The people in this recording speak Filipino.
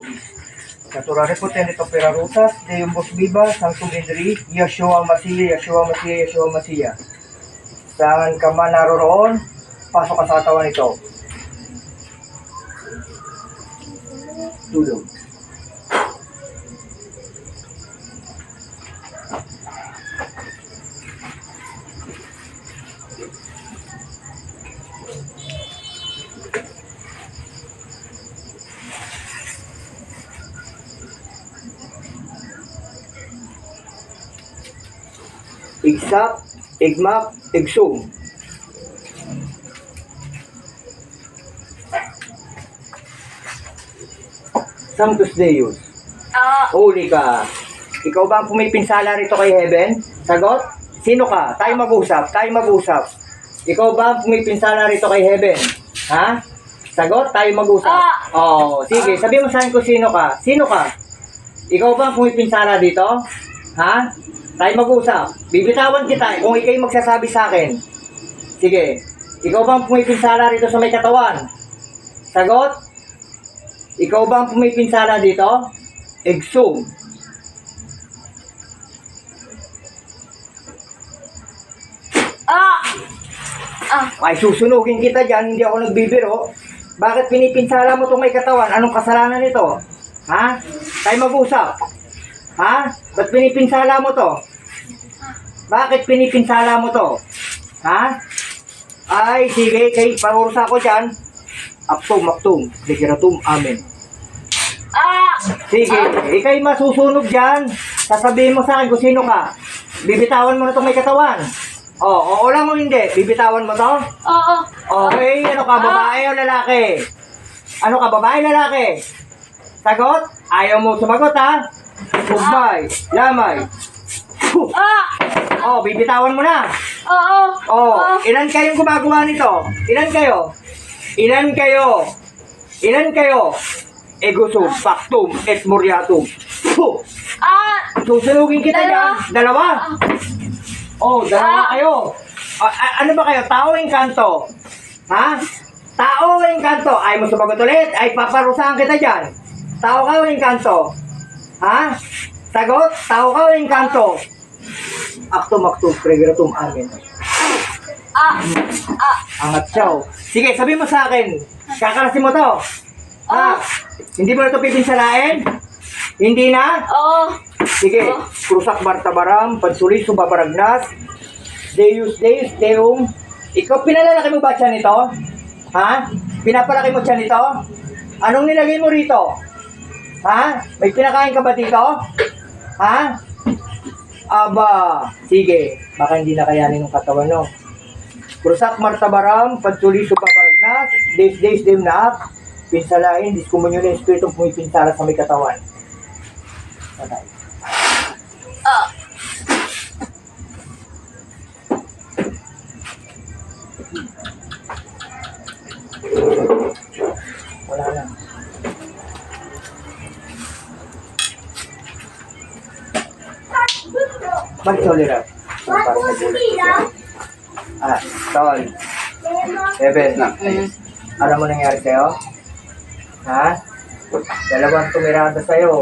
Naturare po tenito perarutas, Deum Bos Viva, Sanctum Indri, Yeshua Masiya, Yeshua Masiya, Yeshua Masiya. Saan ka man naroroon, pasok ka sa katawan nito. Tulog. Igsap, igmak, igsum. Sanctus Deus. Ah, Huli ka. Ikaw ba ang pumipinsala rito kay Heaven? Sagot? Sino ka? Tayo mag-usap. Tayo mag-usap. Ikaw ba ang pumipinsala rito kay Heaven? Ha? Sagot? Tayo mag-usap. Ah. Oo. Sige, sabi mo sa akin kung sino ka. Sino ka? Ikaw ba ang pumipinsala dito? Ha? Tayo mag-usap. Bibitawan kita kung ikay magsasabi sa akin. Sige. Ikaw ba ang pumipinsala rito sa may katawan? Sagot? Ikaw ba ang pumipinsala dito? Exum. ah, ah, Ay, susunugin kita dyan, hindi ako nagbibiro. Bakit pinipinsala mo itong may katawan? Anong kasalanan nito? Ha? Tayo mag-usap. Ha? Ba't pinipinsala mo to? Bakit pinipinsala mo to? Ha? Ay, sige, kay parusa ko dyan. Aktum, aktum, dekiratum, amen. ah, Sige, ikay masusunog dyan. Sasabihin mo sa akin kung sino ka. Bibitawan mo na itong may katawan. O, oo lang mo hindi. Bibitawan mo to? oo, Okay, ano ka, babae o lalaki? Ano ka, babae o lalaki? Sagot? Ayaw mo sumagot, ha? Goodbye. Lamay. Ah, Oh, bibitawan mo na. oo, Oh, oo, ilan kayong gumagawa nito? Ilan kayo? Ilan kayo? Ilan kayo? Egusum, factum, et moriatum. Huh. ah, Susunugin kita Dalawa. yan. Dalawa? Oh, dalawa Ah. kayo. A- a- ano ba kayo? Tao o engkanto? Ha? Tao o engkanto? Ay mo sumagot ulit? Ay paparusahan kita dyan. Tao ka o engkanto? Ha? Sagot? Tao ka o engkanto? Aktum, aktum, pregretum, amin. ah, ah, Angat siya. oh. Sige, sabi mo sa akin. Kakalasin mo to. Ha? Hindi mo na ito pipinsalain? Hindi na? oo, Sige, Krusak Bartabaram, Pansuliso Babaragnas, Deus Deus Deum. Ikaw, pinalalaki mo ba siya nito? Ha? Pinapalaki mo siya nito? Anong nilagay mo rito? Ha? May pinakain ka ba dito? Ha? Aba, sige, baka hindi na kayanin ng katawan, no? Krusak Martabaram, Pansuliso Babaragnas, Deus Deus Deum na pinsalain, diskumunyo na yung espiritong pumipinsala sa may katawan. Patay. Mag-tolerate. Ah, tol. Bebes na. Alam mo nangyari sa'yo? Ha? Dalawang tumirada sa'yo.